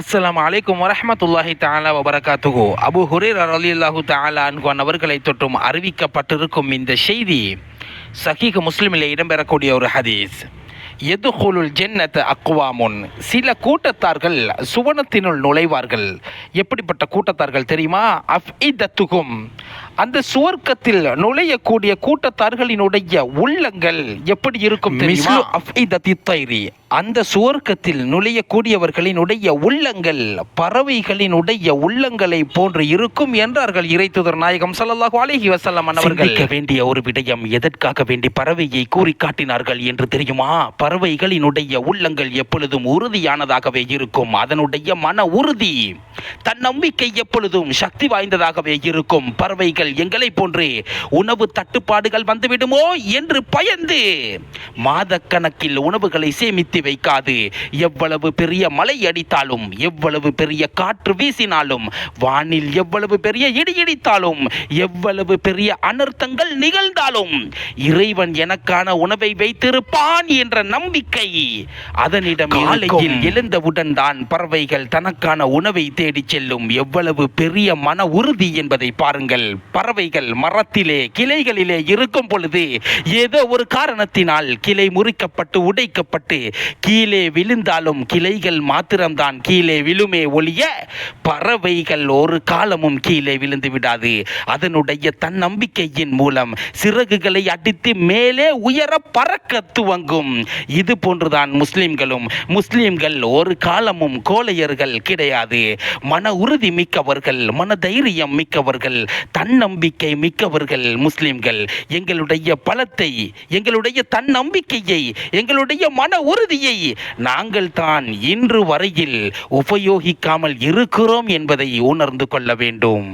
அஸ்லாம் அலைக்கும் வரமத்துல்லாஹி தாலா வபரகாத்துஹு. அபு ஹுரைரா ரலியல்லாஹு தாலா அன்ஹு அவர்களை தொட்டும் அறிவிக்கப்பட்டிருக்கும் இந்த செய்தி சஹீஹ் முஸ்லிமில் இடம்பெறக்கூடிய ஒரு ஹதீஸ். எதுகுலுல் ஜென்னத் அக்குவாமுன் சில கூட்டத்தார்கள் சுவனத்தினுள் நுழைவார்கள். எப்படிப்பட்ட கூட்டத்தார்கள் தெரியுமா? அஃப் இ தத்துகும் அந்த சுவர்க்கத்தில் நுழையக்கூடிய கூட்டத்தார்களினுடைய உள்ளங்கள் எப்படி இருக்கும் அந்த சுவர்க்கத்தில் நுழையக்கூடியவர்களினுடைய உள்ளங்கள் பறவைகளினுடைய உள்ளங்களை போன்று இருக்கும் என்றார்கள் இறைத்துதர் நாயகம் ஸல்லல்லாஹு அலைஹி வஸல்லம் அவர்கள். வேண்டிய ஒரு விடயம் எதற்காக வேண்டி பறவையை கூறி காட்டினார்கள் என்று தெரியுமா? பறவைகளினுடைய உள்ளங்கள் எப்பொழுதும் உறுதியானதாகவே இருக்கும். அதனுடைய மன உறுதி தன் நம்பிக்கை எப்பொழுதும் சக்தி வாய்ந்ததாகவே இருக்கும். பறவைகள் எங்களை போன்று உணவு தட்டுப்பாடுகள் வந்துவிடுமோ என்று பயந்து மாதக்கணக்கில் உணவுகளை சேமித்து வைக்காது. எவ்வளவு பெரிய மழை அடித்தாலும் எவ்வளவு பெரிய காற்று வீசினாலும் வானில் எவ்வளவு பெரிய இடி இடித்தாலும் எவ்வளவு பெரிய அனர்த்தங்கள் நிகழ்ந்தாலும் இறைவன் எனக்கான உணவை வைத்திருப்பான் என்ற நம்பிக்கை அதனிடம் காலையில் எழுந்தவுடன் தான் பறவைகள் தனக்கான உணவை தேடிச் செல்லும். எவ்வளவு பெரிய மன உறுதி என்பதை பாருங்கள். பறவைகள் மரத்திலே கிளைகளிலே இருக்கும் பொழுது ஏதோ ஒரு காரணத்தினால் கிளை முறிக்கப்பட்டு உடைக்கப்பட்டு கீழே விழுந்தாலும் கிளைகள் மாத்திரம்தான் கீழே விழுமே ஒழிய பறவைகள் ஒரு காலமும் கீழே விழுந்து விடாது. அதனுடைய தன்னம்பிக்கையின் மூலம் சிறகுகளை அடித்து மேலே உயர பறக்க துவங்கும். இது போன்றுதான் முஸ்லிம்களும் முஸ்லிம்கள் ஒரு காலமும் கோழையர்கள் கிடையாது. மன உறுதி மிக்கவர்கள் மன தைரியம் மிக்கவர்கள் தன்னம்பிக்கை மிக்கவர்கள் முஸ்லிம்கள். எங்களுடைய பலத்தை எங்களுடைய தன்னம்பிக்கையை எங்களுடைய மன உறுதியை நாங்கள் தான் இன்று வரையில் உபயோகிக்காமல் இருக்கிறோம் என்பதை உணர்ந்து கொள்ள வேண்டும்.